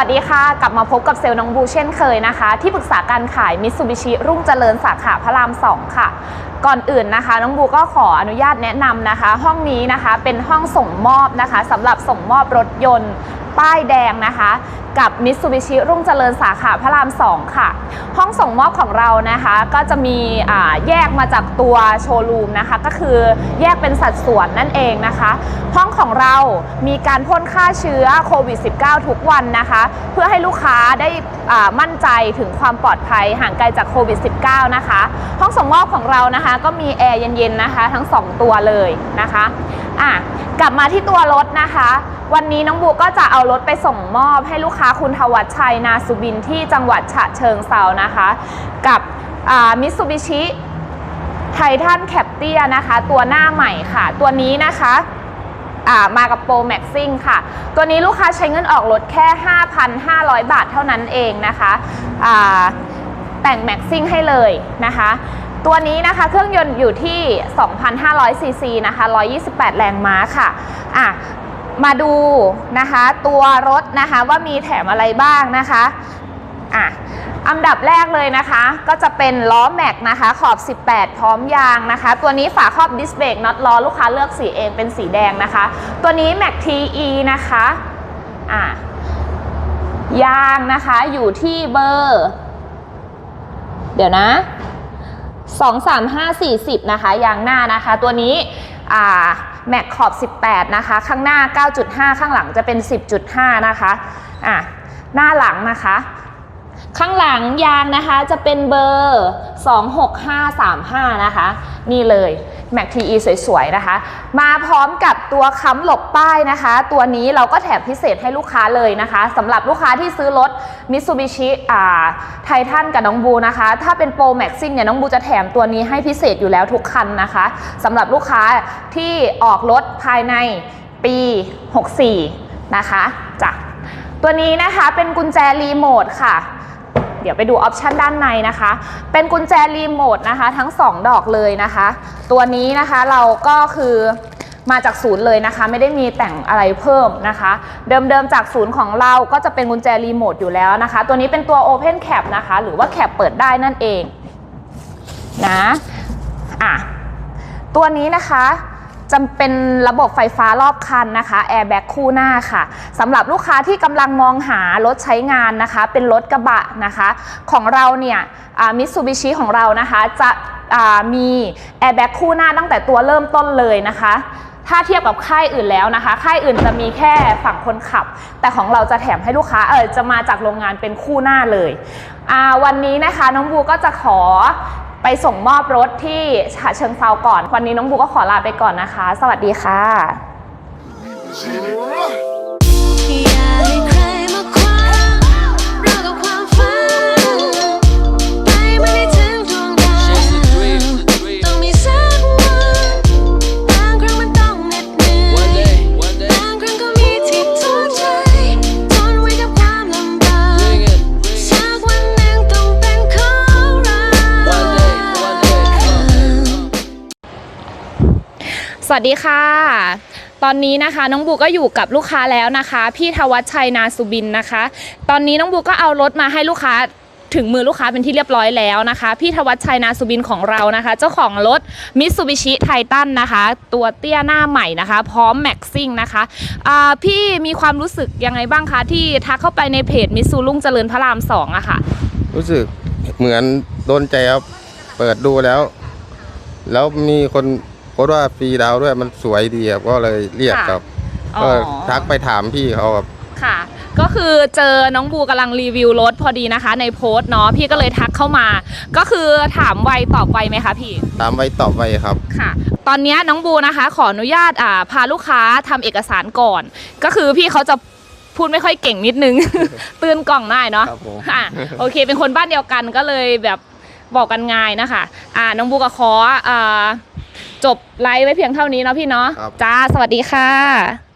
ัสดีค่ะ กลับมาพบกับเซลล์น้องบูเช่นเคยนะคะ ที่ปรึกษาการขายมิตซูบิชิรุ่งเจริญสาขาพระราม 2 ค่ะ ก่อนอื่นนะคะ น้องบูก็ขออนุญาตแนะนำนะคะ ห้องนี้นะคะเป็นห้องส่งมอบนะคะสำหรับส่งมอบรถยนต์ ป้ายแดงนะคะกับมิตซูบิชิรุ่งเจริญสาขาพระราม 2 ค่ะ ห้องส่งมอบของเรานะคะก็จะมีแยกมาจากตัวโชว์รูมนะคะ ก็คือแยกเป็นสัดส่วนนั่นเองนะคะ ห้องของเรามีการพ่นฆ่าเชื้อโควิด -19 ทุกวันนะคะ เพื่อให้ลูกค้าได้มั่นใจถึงความปลอดภัยห่างไกลจากโควิด -19 นะคะ ห้องส่งมอบของเรานะคะก็มีแอร์เย็นๆนะคะ ทั้ง 2 ตัวเลยนะคะอะกลับมาที่ตัวรถนะคะ วันนี้น้องบูก็จะเอารถไปส่งมอบให้ลูกค้าคุณทวัชชัยนาสุบินที่จังหวัดฉะเชิงเซานะคะ กับมิตซูบิชิไททันแคปเตียนะคะ ตัวหน้าใหม่ค่ะ ตัวนี้นะคะมากับโปรแม็กซิ่งค่ะ ตัวนี้ลูกค้าใช้เงินออกรถแค่ 5,500 บาทเท่านั้นเองนะคะแต่งแม็กซิ่งให้เลยนะคะ ตัวนี้นะคะเครื่องยนต์อยู่ที่ 2,500ซีซีนะคะ 128 แรงม้าค่ะอะ มาดูนะคะตัวรถนะคะว่ามีแถมอะไรบ้างนะคะอะอันดับแรกเลยนะคะ ก็จะเป็นล้อแม็กนะคะ ขอบ 18 พร้อมยางนะคะ ตัวนี้ฝาครอบดิสเบรกน็อตล้อลูกค้าเลือกสีเองเป็นสีแดงนะคะ ตัวนี้แม็ก TE นะคะอะยางนะคะอยู่ที่เบอร์ เดี๋ยวนะ 2 3 5 4 0 นะคะ ยางหน้านะคะ ตัวนี้อ่า แม็กขอบ 18 นะคะ ข้างหน้า 9.5 ข้างหลังจะเป็น 10.5 นะคะอะหน้าหลังนะคะ ข้างหลังยางนะคะจะเป็นเบอร์ 26535 นะคะ นี่เลยแม็กทีสวยๆนะคะ มาพร้อมกับตัวค้ำหลบป้ายนะคะ ตัวนี้เราก็แถมพิเศษให้ลูกค้าเลยนะคะสำหรับลูกค้าที่ซื้อรถ Mitsubishi อ่าไททันกับน้องบูนะคะ ถ้าเป็นโปรแม็กซิ่งเนี่ยน้องบูจะแถมตัวนี้ให้พิเศษอยู่แล้วทุกคันนะคะสำหรับลูกค้าที่ออกรถภายในปี 64 นะคะจ้ะตัวนี้นะคะเป็นกุญแจรีโมทค่ะ เดี๋ยวไปดูออปชันด้านในนะคะ เป็นกุญแจรีโมทนะคะ ทั้ง 2 ดอกเลยนะคะ ตัวนี้นะคะเราก็คือมาจากศูนย์เลยนะคะ ไม่ได้มีแต่งอะไรเพิ่มนะคะ เดิมๆจากศูนย์ของเราก็จะเป็นกุญแจรีโมทอยู่แล้วนะคะ ตัวนี้เป็นตัว Open Cap นะคะ หรือว่าแคปเปิดได้นั่นเองนะอะตัวนี้นะคะ จะเป็นระบบไฟฟ้ารอบคันนะคะแอร์แบ็กคู่หน้าค่ะสำหรับลูกค้าที่กำลังมองหารถใช้งานนะคะ เป็นรถกระบะนะคะ ของเราเนี่ยมิตซูบิชิของเรานะคะจะมีแอร์แบ็กคู่หน้าตั้งแต่ตัวเริ่มต้นเลยนะคะถ้าเทียบกับค่ายอื่นแล้วนะคะ ค่ายอื่นจะมีแค่ฝั่งคนขับ แต่ของเราจะแถมให้ลูกค้าเออจะมาจากโรงงานเป็นคู่หน้าเลย วันนี้นะคะน้องบูก็จะขอ ไปส่งมอบรถที่ฉะเชิงเซาก่อน วันนี้น้องบูก็ขอลาไปก่อนนะคะ สวัสดีค่ะ สวัสดีค่ะ ตอนนี้นะคะน้องบูก็อยู่กับลูกค้าแล้วนะคะ พี่ทวัชชัยนาสุบินนะคะ ตอนนี้น้องบูก็เอารถมาให้ลูกค้าถึงมือลูกค้าเป็นที่เรียบร้อยแล้วนะคะ พี่ทวัชชัยนาสุบินของเรานะคะ เจ้าของรถมิตซูบิชิไททันนะคะ ตัวเตี้ยหน้าใหม่นะคะ พร้อมแม็กซิ่งนะคะอ่าพี่มีความรู้สึกยังไงบ้างคะที่ทักเข้าไปในเพจมิตซูรุ่งเจริญพระรามสองอะค่ะ รู้สึกเหมือนโดนใจครับ เปิดดูแล้ว แล้วมีคน สต์ว่าฟรีดาวน์ด้วยมันสวยดีครับก็เลยเรียกครับอ๋อก็ทักไปถามพี่เขาครับค่ะ ก็คือเจอน้องบูกำลังรีวิวรถพอดีนะคะ ในโพสต์เนาะพี่ก็เลยทักเข้ามา ก็คือถามไวตอบไวไหมคะพี่ตามไว้ตอบไว้ครับค่ะ ตอนนี้น้องบูนะคะขออนุญาตอ่าพาลูกค้าทำเอกสารก่อน ก็คือพี่เขาจะพูดไม่ค่อยเก่งนิดนึง ตื่นกล่องได้เนาะครับผมอะโอเค เป็นคนบ้านเดียวกันก็เลยแบบบอกกันง่ายนะคะอ่าน้องบูก็ขออ่า จบไลฟ์ไว้เพียงเท่านี้เนาะพี่เนาะครับ จ้าสวัสดีค่ะ